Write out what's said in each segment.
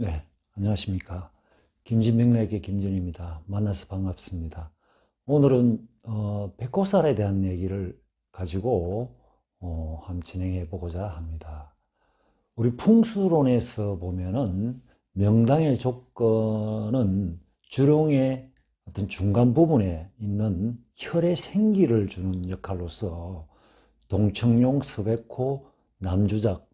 네, 안녕하십니까. 김진명래의 김진입니다. 만나서 반갑습니다. 오늘은 어, 백호살에 대한 얘기를 가지고 어, 한번 진행해 보고자 합니다. 우리 풍수론에서 보면은 명당의 조건은 주룡의 어떤 중간 부분에 있는 혈의 생기를 주는 역할로서 동청룡, 서백호, 남주작,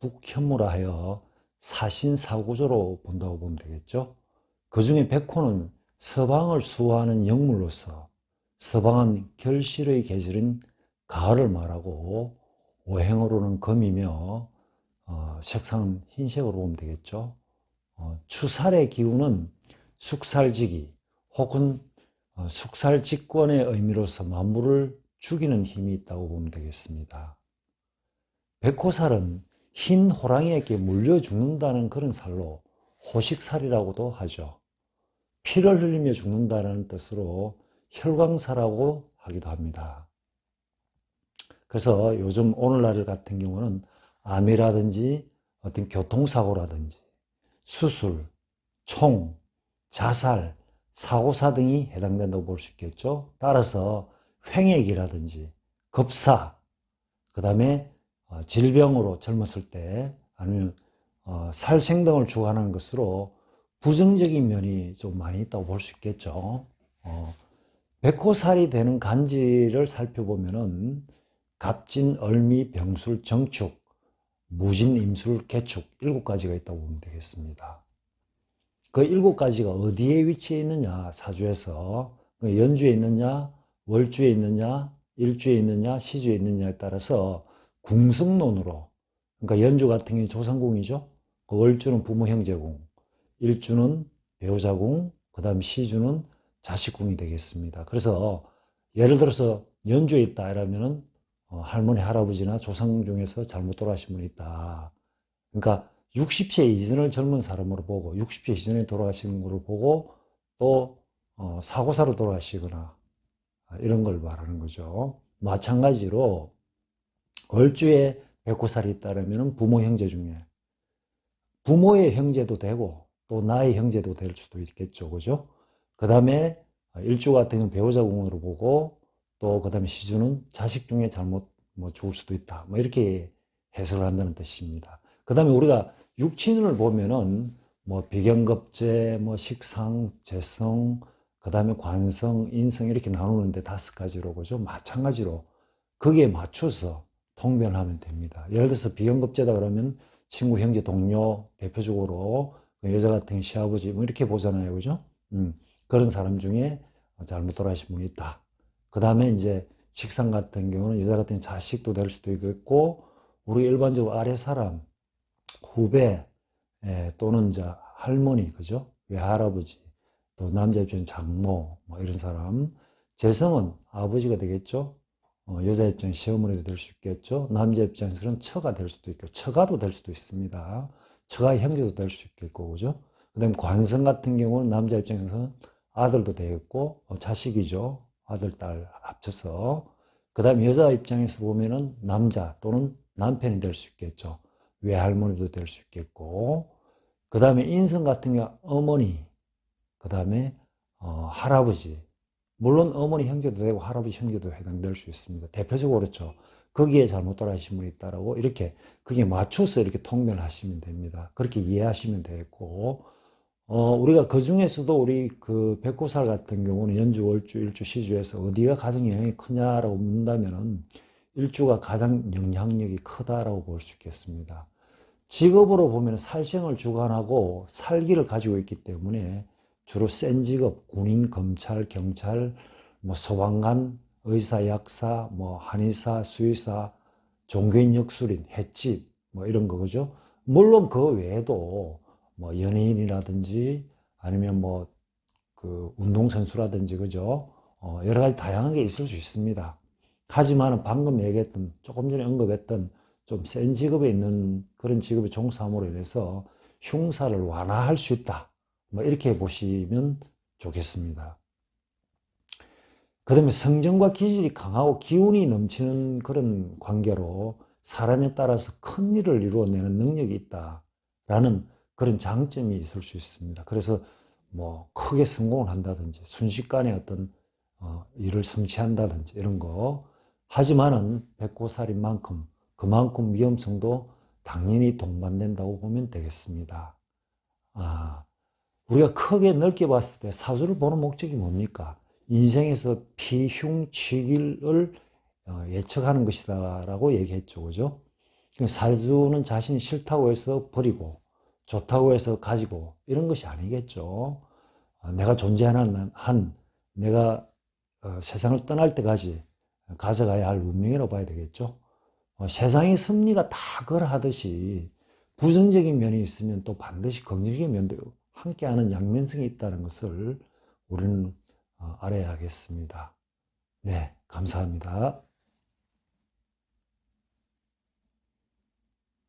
북현무라 하여 사신사구조로 본다고 보면 되겠죠. 그 중에 백호는 서방을 수호하는 영물로서 서방은 결실의 계절인 가을을 말하고 오행으로는 금이며 어, 색상은 흰색으로 보면 되겠죠. 어, 추살의 기운은 숙살지기 혹은 어, 숙살직권의 의미로서 만물을 죽이는 힘이 있다고 보면 되겠습니다. 백호살은 흰 호랑이에게 물려 죽는다는 그런 살로 호식살이라고도 하죠. 피를 흘리며 죽는다는 뜻으로 혈광살하고 하기도 합니다. 그래서 요즘 오늘날 같은 경우는 암이라든지 어떤 교통사고라든지 수술, 총, 자살, 사고사 등이 해당된다고 볼 수 있겠죠. 따라서 횡액이라든지 급사, 그 다음에 어, 질병으로 젊었을 때 아니면 어, 살생 등을 주관하는 것으로 부정적인 면이 좀 많이 있다고 볼 수 있겠죠. 어, 백호살이 되는 간지를 살펴보면은 갑진, 얼미, 병술, 정축, 무진, 임술, 개축 일곱 가지가 있다고 보면 되겠습니다. 그 일곱 가지가 어디에 위치해 있느냐? 사주에서. 그 연주에 있느냐? 월주에 있느냐? 일주에 있느냐? 시주에 있느냐에 따라서 궁성론으로 그러니까 연주 같은 경우 조상궁이죠. 그 월주는 부모 형제궁, 일주는 배우자궁, 그 다음 시주는 자식궁이 되겠습니다. 그래서 예를 들어서 연주에 있다 이러면은 어, 할머니 할아버지나 조상 중에서 잘못 돌아가신 분이 있다. 그러니까 60세 이전을 젊은 사람으로 보고 60세 이전에 돌아가신 걸로 보고 또 어, 사고사로 돌아가시거나 이런 걸 말하는 거죠. 마찬가지로 월주에 백호살이 있다면 부모 형제 중에 부모의 형제도 되고 또 나의 형제도 될 수도 있겠죠. 그죠? 그 다음에 일주 같은 경우는 배우자 궁으로 보고 또 그 다음에 시주는 자식 중에 잘못 뭐 죽을 수도 있다. 뭐 이렇게 해석을 한다는 뜻입니다. 그 다음에 우리가 육친을 보면은 뭐 비경급제, 뭐 식상, 재성, 그 다음에 관성, 인성 이렇게 나누는데 다섯 가지로 그죠? 마찬가지로 거기에 맞춰서 통변하면 됩니다. 예를 들어서 비경급제다 그러면 친구, 형제, 동료 대표적으로 그 여자 같은 시아버지 뭐 이렇게 보잖아요. 그죠? 음, 그런 사람 중에 잘못 돌아가신 분이 있다. 그 다음에 이제 식상 같은 경우는 여자 같은 자식도 될 수도 있겠고 우리 일반적으로 아래 사람, 후배 예, 또는 이제 할머니, 그죠? 외할아버지, 또 남자 입장에 장모, 뭐 이런 사람. 재성은 아버지가 되겠죠? 어, 여자 입장에 시어머니도 될 수 있겠죠. 남자 입장에서는 처가 될 수도 있고, 처가도 될 수도 있습니다. 처가 형제도 될 수 있겠고, 그죠? 그 다음에 관성 같은 경우는 남자 입장에서는 아들도 되겠고, 어, 자식이죠. 아들, 딸 합쳐서. 그 다음에 여자 입장에서 보면은 남자 또는 남편이 될 수 있겠죠. 외할머니도 될 수 있겠고, 그 다음에 인성 같은 경우 어머니, 그 다음에 어, 할아버지, 물론 어머니 형제도 되고 할아버지 형제도 해당될 수 있습니다. 대표적으로 그렇죠. 거기에 잘못 돌아가신 분이 있다라고 이렇게 그게 맞춰서 이렇게 통면하시면 됩니다. 그렇게 이해하시면 되겠고 어, 우리가 그 중에서도 우리 그 백호살 같은 경우는 연주, 월주, 일주, 시주에서 어디가 가장 영향이 크냐라고 묻는다면은 일주가 가장 영향력이 크다라고 볼 수 있겠습니다. 직업으로 보면 살생을 주관하고 살기를 가지고 있기 때문에 주로 센 직업, 군인, 검찰, 경찰, 뭐 소방관, 의사, 약사, 뭐 한의사, 수의사, 종교인, 역술인, 횟집, 뭐 이런 거죠. 물론 그 외에도 뭐 연예인이라든지 아니면 뭐 그 운동선수라든지 그죠. 어 여러 가지 다양한 게 있을 수 있습니다. 하지만 방금 얘기했던 조금 전에 언급했던 좀 센 직업에 있는 그런 직업에 종사함으로 인해서 흉사를 완화할 수 있다. 뭐 이렇게 보시면 좋겠습니다. 그 다음에 성정과 기질이 강하고 기운이 넘치는 그런 관계로 사람에 따라서 큰 일을 이루어내는 능력이 있다라는 그런 장점이 있을 수 있습니다. 그래서 뭐 크게 성공을 한다든지 순식간에 어떤 어, 일을 성취한다든지 이런 거 하지만은 백고살인 만큼 그만큼 위험성도 당연히 동반된다고 보면 되겠습니다. 아, 우리가 크게 넓게 봤을 때 사주를 보는 목적이 뭡니까? 인생에서 피흉치기를 어, 예측하는 것이다라고 얘기했죠. 그죠? 사주는 자신이 싫다고 해서 버리고 좋다고 해서 가지고 이런 것이 아니겠죠. 어, 내가 존재하는 한 내가 어, 세상을 떠날 때까지 가져가야 할 운명이라고 봐야 되겠죠. 세상의 섭리가 다 그러하듯이 부정적인 면이 있으면 또 반드시 긍정적인 면도 함께하는 양면성이 있다는 것을 우리는 알아야겠습니다. 네, 감사합니다.